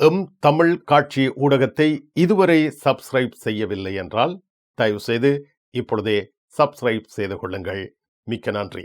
M Tamil காட்சி ஊடகத்தை இதுவரை சப்ஸ்கிரைப் செய்யவில்லை என்றால் தயவுசெய்து இப்பொழுதே சப்ஸ்கிரைப் செய்து கொள்ளுங்கள். மிக்க நன்றி.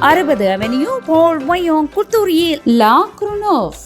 அறுபது அவென்யூ போல் மயோங் குத்தூரியில் லா குருனோவ்.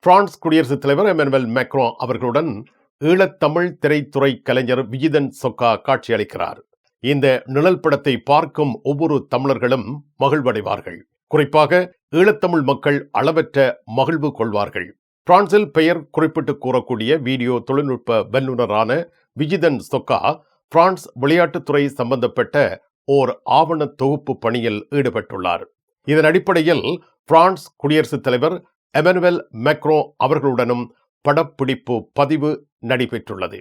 பிரான்ஸ் குடியரசுத் தலைவர் எமனுவல் மேக்ரோ அவர்களுடன் ஈழத்தமிழ் திரைத்துறை கலைஞர் விஜிதன் சொக்கா காட்சியளிக்கிறார். இந்த நிழல் படத்தை பார்க்கும் ஒவ்வொரு தமிழர்களும் மகிழ்வடைவார்கள். குறிப்பாக ஈழத்தமிழ் மக்கள் அளவற்ற மகிழ்வு கொள்வார்கள். பிரான்சில் பெயர் குறிப்பிட்டு கூறக்கூடிய வீடியோ தொழில்நுட்ப வல்லுநரான விஜிதன் சொக்கா பிரான்ஸ் விளையாட்டுத்துறை சம்பந்தப்பட்ட ஓர் ஆவண தொகுப்பு பணியில் ஈடுபட்டுள்ளார். இதன் அடிப்படையில் பிரான்ஸ் குடியரசுத் தலைவர் எமனுவல் மெக்ரோ அவர்களுடனும் படப்பிடிப்பு பதிவு நடைபெற்றுள்ளது.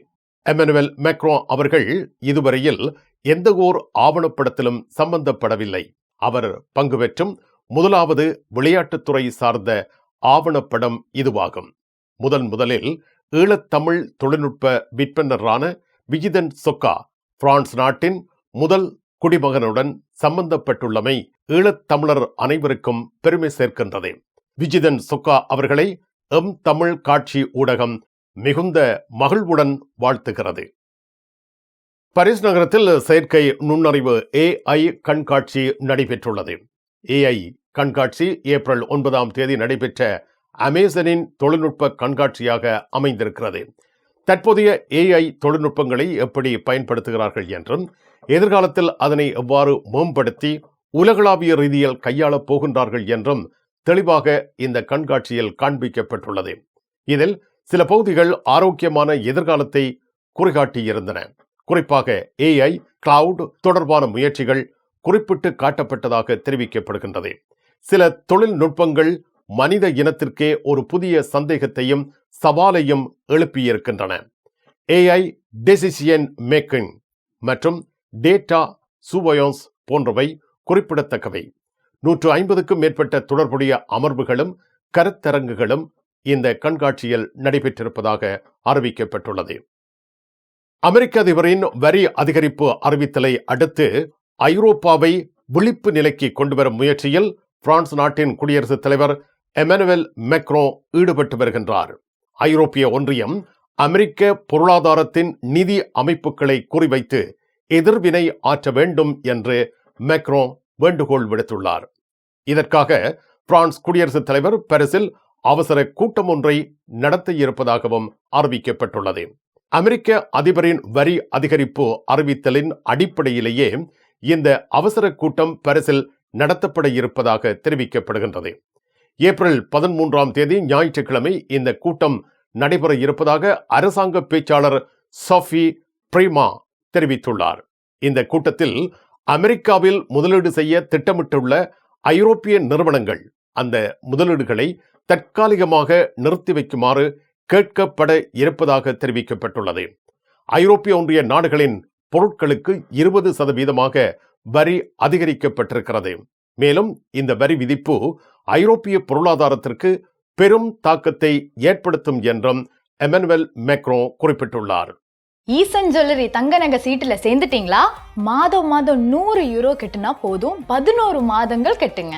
எமனுவல் மெக்ரோ அவர்கள் இதுவரையில் எந்த ஓர் ஆவணப்படத்திலும் சம்பந்தப்படவில்லை. அவர் பங்கு பெற்றும் முதலாவது விளையாட்டுத்துறை சார்ந்த ஆவணப்படம் இதுவாகும். முதன் முதலில் ஈழத்தமிழ் தொழில்நுட்ப விற்பனரான விஜிதன் சொக்கா பிரான்ஸ் நாட்டின் முதல் குடிமகனுடன் சம்பந்தப்பட்டுள்ளமை ஈழத்தமிழர் அனைவருக்கும் பெருமை சேர்க்கின்றது. விஜிதன் சொக்கா அவர்களை எம் தமிழ் காட்சி ஊடகம் மிகுந்த மகிழ்வுடன் வாழ்த்துகிறது. பரிஸ் நகரத்தில் செயற்கை நுண்ணறிவு ஏஐ கண்காட்சி நடைபெற்றுள்ளது. ஏஐ கண்காட்சி ஏப்ரல் ஒன்பதாம் தேதி நடைபெற்ற அமேசனின் தொழில்நுட்ப கண்காட்சியாக அமைந்திருக்கிறது. தற்போதைய ஏஐ தொழில்நுட்பங்களை எப்படி பயன்படுத்துகிறார்கள் என்றும் எதிர்காலத்தில் அதனை எவ்வாறு மேம்படுத்தி உலகளாவிய ரீதியில் கையாளப் போகின்றார்கள் என்றும் தெளிவாக இந்த கண்காட்சியில் காண்பிக்கப்பட்டுள்ளது. இதில் சில பகுதிகள் ஆரோக்கியமான எதிர்காலத்தை குறிகாட்டியிருந்தன. குறிப்பாக ஏஐ கிளவுட் தொடர்பான முயற்சிகள் குறிப்பிட்டு காட்டப்பட்டதாக தெரிவிக்கப்படுகின்றது. சில தொழில்நுட்பங்கள் மனித இனத்திற்கே ஒரு புதிய சந்தேகத்தையும் சவாலையும் எழுப்பியிருக்கின்றன. ஏஐ டெசிஷியன் மேக்கிங் மற்றும் டேட்டா சுவயோன்ஸ் போன்றவை குறிப்பிடத்தக்கவை. நூற்று ஐம்பதுக்கும் மேற்பட்ட தொடர்புடைய அமர்வுகளும் கருத்தரங்குகளும் இந்த கண்காட்சியில் நடைபெற்றிருப்பதாக அறிவிக்கப்பட்டுள்ளது. அமெரிக்க அதிபரின் வரி அதிகரிப்பு அறிவித்தலை அடுத்து ஐரோப்பாவை விழிப்பு நிலைக்கு கொண்டுவரும் முயற்சியில் பிரான்ஸ் நாட்டின் குடியரசுத் தலைவர் எமனுவல் மெக்ரோ ஈடுபட்டு வருகின்றார். ஐரோப்பிய ஒன்றியம் அமெரிக்க பொருளாதாரத்தின் நிதி அமைப்புகளை குறிவைத்து எதிர்வினை ஆற்ற வேண்டும் என்று மெக்ரோ வேண்டுகோள் விடுத்துள்ளார். இதற்காக பிரான்ஸ் குடியரசுத் தலைவர் பாரிஸில் அவசர கூட்டம் ஒன்றை நடத்த இருப்பதாகவும் அறிவிக்கப்பட்டுள்ளது. அமெரிக்க அதிபரின் வரி அதிகரிப்பு அறிவித்தலின் அடிப்படையிலேயே இந்த அவசர கூட்டம் பரிசில் நடத்தப்பட இருப்பதாக தெரிவிக்கப்படுகின்றது. ஏப்ரல் பதிமூன்றாம் தேதி ஞாயிற்றுக்கிழமை இந்த கூட்டம் நடைபெற இருப்பதாக அரசாங்க பேச்சாளர் சஃபி பிரீமா தெரிவித்துள்ளார். இந்த கூட்டத்தில் அமெரிக்காவில் முதலீடு செய்ய திட்டமிட்டுள்ள ஐரோப்பிய நிறுவனங்கள் அந்த முதலீடுகளை தற்காலிகமாக நிறுத்தி வைக்குமாறு கேட்கப்பட இருப்பதாக தெரிவிக்கப்பட்டுள்ளது. ஐரோப்பிய ஒன்றிய நாடுகளின் பொருட்களுக்கு இருபது சதவீதமாக வரி அதிகரிக்கப்பட்டிருக்கிறது. மேலும் இந்த வரி விதிப்பு ஐரோப்பிய பொருளாதாரத்திற்கு பெரும் தாக்கத்தை ஏற்படுத்தும் என்றும் எமனுவல் மேக்ரோ குறிப்பிட்டுள்ளார். ஈசன் ஜுவல்லரி தங்க நகை சீட்டுல சேர்ந்துட்டீங்களா? மாதம் மாதம் நூறு யூரோ கட்டுனா போதும். பதினோரு மாதங்கள் கெட்டுங்க.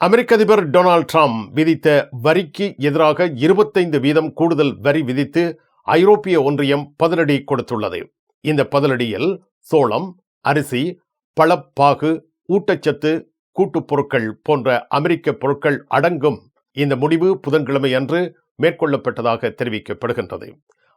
அமெரிக்க அதிபர் டொனால்ட் ட்ரம்ப் விதித்த வரிக்கு எதிராக இருபத்தைந்து வீதம் கூடுதல் வரி விதித்து ஐரோப்பிய ஒன்றியம் பதிலடி கொடுத்துள்ளது. இந்த பதிலடியில் சோளம் அரிசி பழப்பாகு ஊட்டச்சத்து கூட்டுப் பொருட்கள் போன்ற அமெரிக்க பொருட்கள் அடங்கும் இந்த முடிவு புதன்கிழமை அன்று மேற்கொள்ளப்பட்டதாக தெரிவிக்கப்படுகின்றது.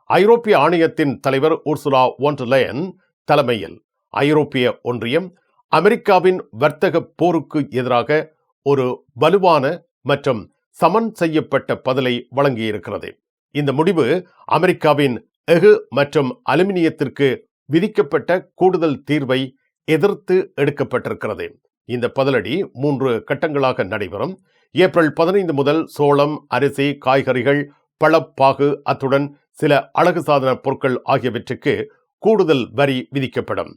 ஐரோப்பிய ஆணையத்தின் தலைவர் உர்சுலா ஒன்ட்லயன் தலைமையில் ஐரோப்பிய ஒன்றியம் அமெரிக்காவின் வர்த்தக போருக்கு எதிராக ஒரு வலுவான மற்றும் சமன் செய்யப்பட்ட பதிலை வழங்கியிருக்கிறது. இந்த முடிவு அமெரிக்காவின் எஃகு மற்றும் அலுமினியத்திற்கு விதிக்கப்பட்ட கூடுதல் தீர்வை எதிர்த்து எடுக்கப்பட்டிருக்கிறது. இந்த பதிலடி மூன்று கட்டங்களாக நடைபெறும். ஏப்ரல் பதினைந்து முதல் சோளம் அரிசி காய்கறிகள் பழப்பாகு அத்துடன் சில அழகு சாதன பொருட்கள் ஆகியவற்றுக்கு கூடுதல் வரி விதிக்கப்படும்.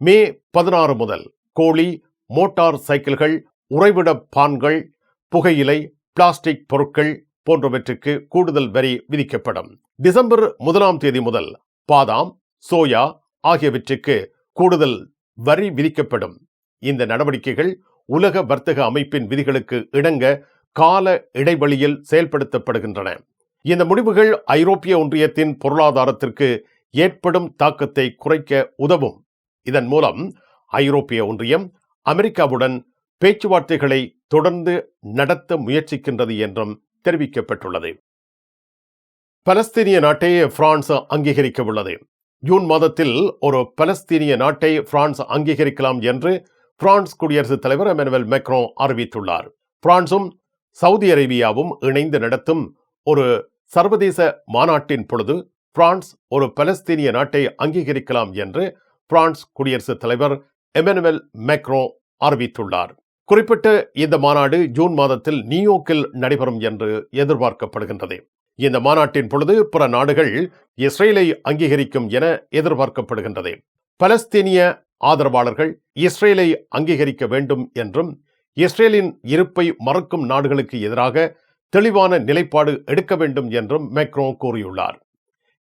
மே பதினாறு முதல் கோழி மோட்டார் சைக்கிள்கள் உறைவிட பான்கள் புகையிலை பிளாஸ்டிக் பொருட்கள் போன்றவற்றுக்கு கூடுதல் வரி விதிக்கப்படும். டிசம்பர் முதலாம் தேதி முதல் பாதாம் சோயா ஆகியவற்றுக்கு கூடுதல் வரி விதிக்கப்படும். இந்த நடவடிக்கைகள் உலக வர்த்தக அமைப்பின் விதிகளுக்கு இணங்க கால இடைவெளியில் செயல்படுத்தப்படுகின்றன. இந்த முடிவுகள் ஐரோப்பிய ஒன்றியத்தின் பொருளாதாரத்திற்கு ஏற்படும் தாக்கத்தை குறைக்க உதவும். இதன் மூலம் ஐரோப்பிய ஒன்றியம் அமெரிக்காவுடன் பேச்சுவார்த்தைகளை தொடர்ந்து நடத்த முயற்சிக்கின்றது என்றும் தெரிவிக்கப்பட்டுள்ளது. பலஸ்தீனிய நாட்டை பிரான்ஸ் அங்கீகரிக்க உள்ளது ஜூன் மாதத்தில் ஒரு பலஸ்தீனிய நாட்டை பிரான்ஸ் அங்கீகரிக்கலாம் என்று பிரான்ஸ் குடியரசுத் தலைவர் எமனுவல் மெக்ரோ அறிவித்துள்ளார். பிரான்சும் சவுதி அரேபியாவும் இணைந்து நடத்தும் ஒரு சர்வதேச மாநாட்டின் பொழுது பிரான்ஸ் ஒரு பலஸ்தீனிய நாட்டை அங்கீகரிக்கலாம் என்று பிரான்ஸ் குடியரசுத் தலைவர் எமனுவல் மெக்ரோ அறிவித்துள்ளார். குறிப்பிட்ட இந்த மாநாடு ஜூன் மாதத்தில் நியூயோர்க்கில் நடைபெறும் என்று எதிர்பார்க்கப்படுகின்றது. இந்த மாநாட்டின் பொழுது பிற நாடுகள் இஸ்ரேலை அங்கீகரிக்கும் என எதிர்பார்க்கப்படுகின்றது. பலஸ்தீனிய ஆதரவாளர்கள் இஸ்ரேலை அங்கீகரிக்க வேண்டும் என்றும் இஸ்ரேலின் இருப்பை மறுக்கும் நாடுகளுக்கு எதிராக தெளிவான நிலைப்பாடு எடுக்க வேண்டும் என்றும் மேக்ரோ கூறியுள்ளார்.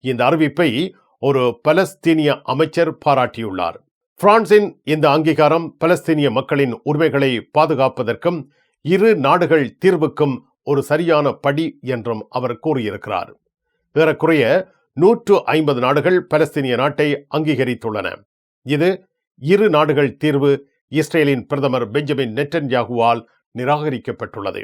இந்த அறிவிப்பை ஒரு பலஸ்தீனிய அமைச்சர் பாராட்டியுள்ளார். பிரான்சின் இந்த அங்கீகாரம் பலஸ்தீனிய மக்களின் உரிமைகளை பாதுகாப்பதற்கும் இரு நாடுகள் தீர்வுக்கும் ஒரு சரியான படி என்றும் அவர் கூறியிருக்கிறார். ஏறக்குறைய நூற்று ஐம்பது நாடுகள் பலஸ்தீனிய நாட்டை அங்கீகரித்துள்ளன. இது இரு நாடுகள் தீர்வு இஸ்ரேலின் பிரதமர் பெஞ்சமின் நெட்டன்யாகுவால் நிராகரிக்கப்பட்டுள்ளது.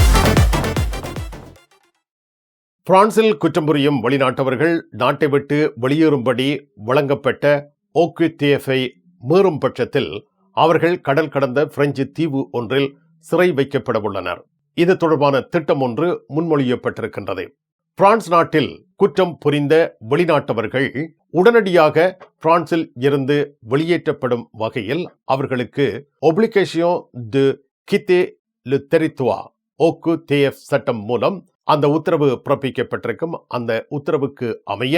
பிரான்சில் குற்றம் புரியும் வெளிநாட்டவர்கள் நாட்டை விட்டு வெளியேறும்படி வழங்கப்பட்ட ஓக்வித்தியஃபை மீறும் பட்சத்தில் அவர்கள் கடல் கடந்த பிரெஞ்சு தீவு ஒன்றில் சிறை வைக்கப்பட உள்ளனர். இது தொடர்பான திட்டம் ஒன்று முன்மொழியப்பட்டிருக்கின்றது. பிரான்ஸ் நாட்டில் குற்றம் புரிந்த வெளிநாட்டவர்கள் உடனடியாக பிரான்சில் இருந்து வெளியேற்றப்படும் வகையில் அவர்களுக்கு ஒப்ளிகேஷியோ டு கித்தே லு தெரித்துவா ஓக்கு தேஎஃப் சட்டம் மூலம் அந்த உத்தரவு பிறப்பிக்கப்பட்டிருக்கும். அந்த உத்தரவுக்கு அமைய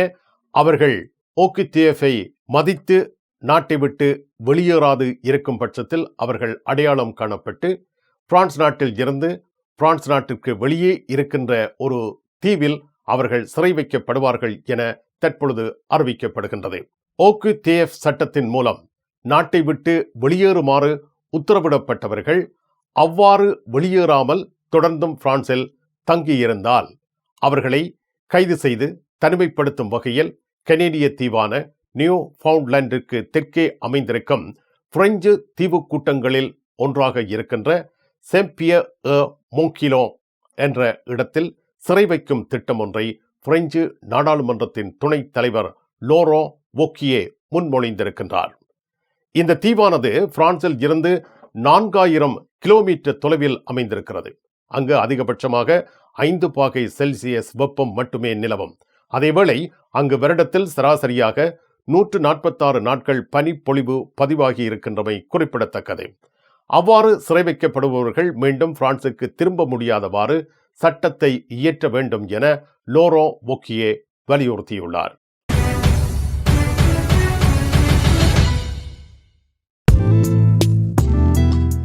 அவர்கள் ஓக்கித்தேஃபை மதித்து நாட்டை விட்டு வெளியேறாது இருக்கும் பட்சத்தில் அவர்கள் அடையாளம் காணப்பட்டு பிரான்ஸ் நாட்டில் இருந்து பிரான்ஸ் நாட்டிற்கு வெளியே இருக்கின்ற ஒரு தீவில் அவர்கள் சிறை வைக்கப்படுவார்கள் என தற்பொழுது அறிவிக்கப்படுகின்றது. ஓக்கு தேஎஃப் சட்டத்தின் மூலம் நாட்டை விட்டு வெளியேறுமாறு உத்தரவிடப்பட்டவர்கள் அவ்வாறு வெளியேறாமல் தொடர்ந்தும் பிரான்சில் தங்கியிருந்தால் அவர்களை கைது செய்து தனிமைப்படுத்தும் வகையில் கனேடிய தீவான நியூ ஃபவுண்ட்லாண்டிற்கு தெற்கே அமைந்திருக்கும் பிரெஞ்சு தீவு கூட்டங்களில் ஒன்றாக இருக்கின்ற செம்பிய மோங்கிலோ என்ற இடத்தில் சிறை வைக்கும் திட்டம் ஒன்றை பிரெஞ்சு நாடாளுமன்றத்தின் துணைத் தலைவர் லோரோ ஓக்கியே முன்மொழிந்திருக்கின்றார். இந்த தீவானது பிரான்சில் இருந்து நான்காயிரம் கிலோமீட்டர் தொலைவில் அமைந்திருக்கிறது. அங்கு அதிகபட்சமாக ஐந்து பாகை செல்சியஸ் வெப்பம் மட்டுமே நிலவும். அதேவேளை அங்கு வருடத்தில் சராசரியாக நூற்று நாற்பத்தாறு நாட்கள் பனிப்பொழிவு பதிவாகி இருக்கின்றமை குறிப்பிடத்தக்கது. அவ்வாறு சிறை வைக்கப்படுபவர்கள் மீண்டும் பிரான்சுக்கு திரும்ப முடியாதவாறு சட்டத்தை இயற்ற வேண்டும் என லோரோ ஒக்கியே வலியுறுத்தியுள்ளார்.